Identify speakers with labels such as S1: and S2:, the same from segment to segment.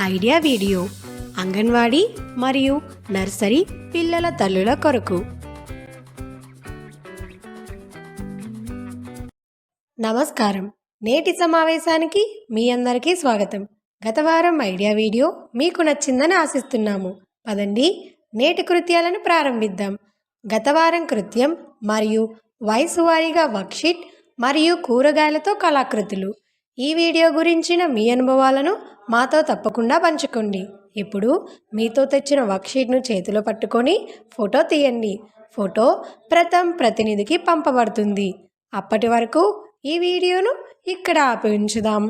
S1: Idea video anganwadi మరియు nursery పిల్లల తల్లుల కొరకు. నమస్కారం. నేటి సమావేశానికి మీ అందరికీ స్వాగతం. గత వారం ఐడియా వీడియో మీకు నచ్చిందని ఆశిస్తున్నాము. పదండి నేటి కృత్యాలను ప్రారంభిద్దాం. గత వారం కృత్యం మరియు వయసు వారీగా వర్క్షీట్ మరియు కూరగాయలతో కళాకృతులు. ఈ వీడియో గురించిన మీ అనుభవాలను మాతో తప్పకుండా పంచుకోండి. ఇప్పుడు మీతో తెచ్చిన వర్క్షీట్ను చేతిలో పట్టుకొని ఫోటో తీయండి. ఫోటో ప్రథం ప్రతినిధికి పంపబడుతుంది. అప్పటి వరకు ఈ వీడియోను ఇక్కడ ఆపి ఉంచుదాం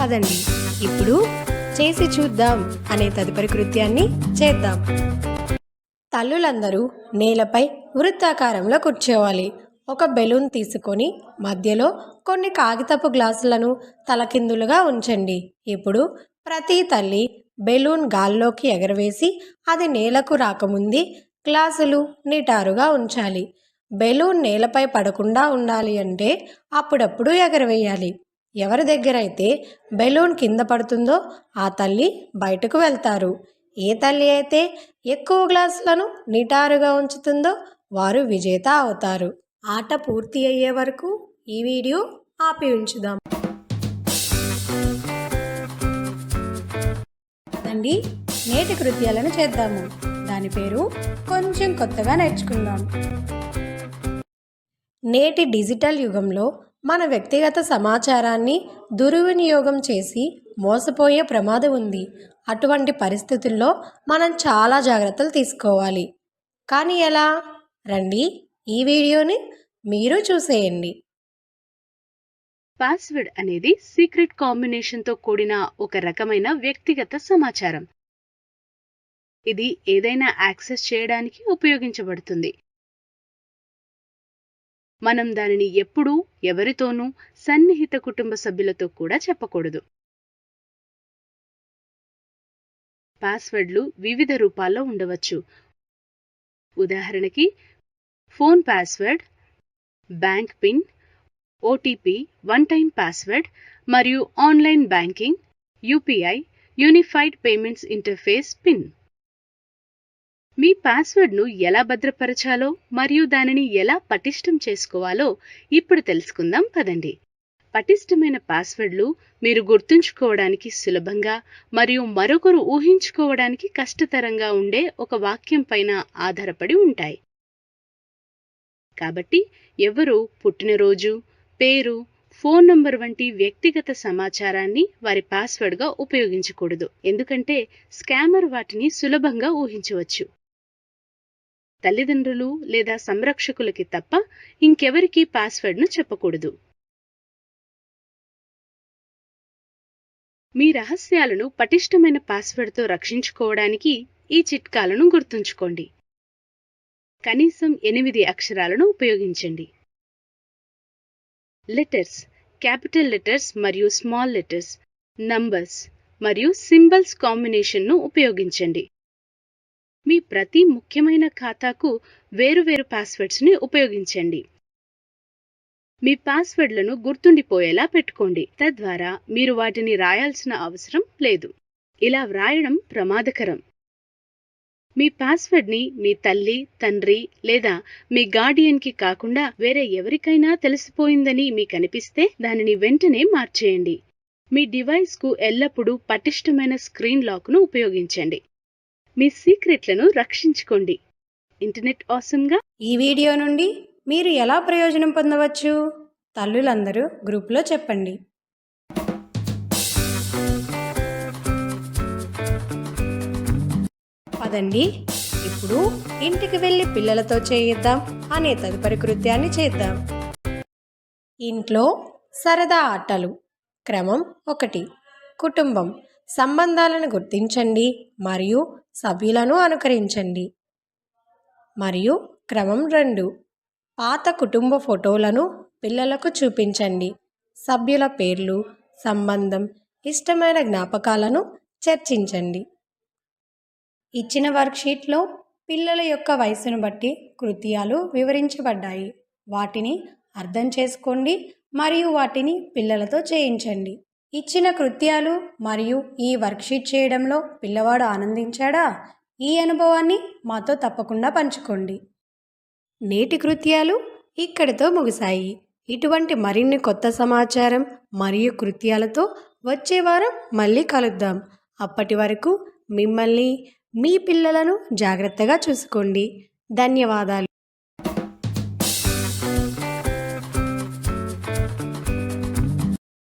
S1: పదండి. ఇప్పుడు చేసి చూద్దాం అనే తదుపరి కృత్యాన్ని చేద్దాం. తల్లులందరూ నేలపై వృత్తాకారంలో కూర్చోవాలి. ఒక బెలూన్ తీసుకొని మధ్యలో కొన్ని కాగితపు గ్లాసులను తలకిందులుగా ఉంచండి. ఇప్పుడు ప్రతి తల్లి బెలూన్ గాల్లోకి ఎగరవేసి అది నేలకు రాకముందే గ్లాసులు నిటారుగా ఉంచాలి. బెలూన్ నేలపై పడకుండా ఉండాలి అంటే అప్పుడప్పుడు ఎగరవేయాలి. ఎవరి దగ్గర అయితే బెలూన్ కింద పడుతుందో ఆ తల్లి బయటకు వెళ్తారు. ఏ తల్లి అయితే ఎక్కువ గ్లాసులను నిటారుగా ఉంచుతుందో వారు విజేత అవుతారు. ఆట పూర్తి అయ్యే వరకు ఈ వీడియో ఆపి ఉంచుదాం. అండి నేటి కృత్యాలను చేద్దాము. దాని పేరు కొంచెం కొత్తగా నేర్చుకుందాం. నేటి డిజిటల్ యుగంలో మన వ్యక్తిగత సమాచారాన్ని దుర్వినియోగం చేసి మోసపోయే ప్రమాదం ఉంది. అటువంటి పరిస్థితుల్లో మనం చాలా జాగ్రత్తలు తీసుకోవాలి. కానీ ఎలా? రండి ఈ వీడియోని మీరు చూసేయండి.
S2: పాస్వర్డ్ అనేది సీక్రెట్ కాంబినేషన్తో కూడిన ఒక రకమైన వ్యక్తిగత సమాచారం. ఇది ఏదైనా యాక్సెస్ చేయడానికి ఉపయోగించబడుతుంది. మనం దానిని ఎప్పుడూ ఎవరితోనూ సన్నిహిత కుటుంబ సభ్యులతో కూడా చెప్పకూడదు. పాస్వర్డ్లు వివిధ రూపాల్లో ఉండవచ్చు. ఉదాహరణకి phone password bank PIN OTP one time password మరియు online banking UPI unified payments interface PIN. మీ పాస్వర్డ్ను ఎలా భద్రపరచాలో మరియు దానిని ఎలా పటిష్టం చేసుకోవాలో ఇప్పుడు తెలుసుకుందాం పదండి. పటిష్టమైన పాస్వర్డ్లు మీరు గుర్తుంచుకోవడానికి సులభంగా మరియు మరొకరు ఊహించుకోవడానికి కష్టతరంగా ఉండే ఒక వాక్యం పైన ఆధారపడి ఉంటాయి. కాబట్టి ఎవరు పుట్టినరోజు పేరు ఫోన్ నంబర్ వంటి వ్యక్తిగత సమాచారాన్ని వారి పాస్వర్డ్గా ఉపయోగించకూడదు. ఎందుకంటే స్కామర్ వాటిని సులభంగా ఊహించవచ్చు. తల్లిదండ్రులు లేదా సంరక్షకులకి తప్ప ఇంకెవరికీ పాస్వర్డ్ను చెప్పకూడదు. మీ రహస్యాలను పటిష్టమైన పాస్వర్డ్తో రక్షించుకోవడానికి ఈ చిట్కాలను గుర్తుంచుకోండి. కనీసం ఎనిమిది అక్షరాలను ఉపయోగించండి. లెటర్స్ క్యాపిటల్ లెటర్స్ మరియు స్మాల్ లెటర్స్ నంబర్స్ మరియు సింబల్స్ కాంబినేషన్ను ఉపయోగించండి. మీ ప్రతి ముఖ్యమైన ఖాతాకు వేరువేరు పాస్వర్డ్స్ని ఉపయోగించండి. మీ పాస్వర్డ్లను గుర్తుండిపోయేలా పెట్టుకోండి. తద్వారా మీరు వాటిని రాయాల్సిన అవసరం లేదు. ఇలా వ్రాయడం ప్రమాదకరం. మీ పాస్వర్డ్ని మీ తల్లి తండ్రి లేదా మీ గార్డియన్కి కాకుండా వేరే ఎవరికైనా తెలిసిపోయిందని మీకు అనిపిస్తే దానిని వెంటనే మార్చేయండి. మీ డివైస్కు ఎల్లప్పుడూ పటిష్టమైన స్క్రీన్ లాక్ను ఉపయోగించండి. మీ సీక్రెట్లను రక్షించుకోండి. ఇంటర్నెట్ ఆసంగా?
S1: ఈ వీడియో నుండి మీరు ఎలా ప్రయోజనం పొందవచ్చు? తల్లులందరూ గ్రూప్లో చెప్పండి. పదండి ఇప్పుడు ఇంటికి వెళ్ళి పిల్లలతో చేయిద్దాం అనే తదుపరి కృత్యాన్ని చేద్దాం. ఇంట్లో సరదా ఆటలు. క్రమం ఒకటి. కుటుంబం. సంబంధాలను గుర్తించండి మరియు సభ్యులను అనుకరించండి. మరియు క్రమం రెండు. పాత కుటుంబ ఫోటోలను పిల్లలకు చూపించండి. సభ్యుల పేర్లు సంబంధం ఇష్టమైన జ్ఞాపకాలను చర్చించండి. ఇచ్చిన వర్క్షీట్లో పిల్లల యొక్క వయసును బట్టి కృత్యాలు వివరించబడ్డాయి. వాటిని అర్థం చేసుకోండి మరియు వాటిని పిల్లలతో చేయించండి. ఇచ్చిన కృత్యాలు మరియు ఈ వర్క్షీట్ చేయడంలో పిల్లవాడు ఆనందించాడా? ఈ అనుభవాన్ని మాతో తప్పకుండా పంచుకోండి. నేటి కృత్యాలు ఇక్కడితో ముగిశాయి. ఇటువంటి మరిన్ని కొత్త సమాచారం మరియు కృత్యాలతో వచ్చే వారం మళ్ళీ కలుద్దాం. అప్పటి వరకు మిమ్మల్ని మీ పిల్లలను జాగ్రత్తగా చూసుకోండి. ధన్యవాదాలు.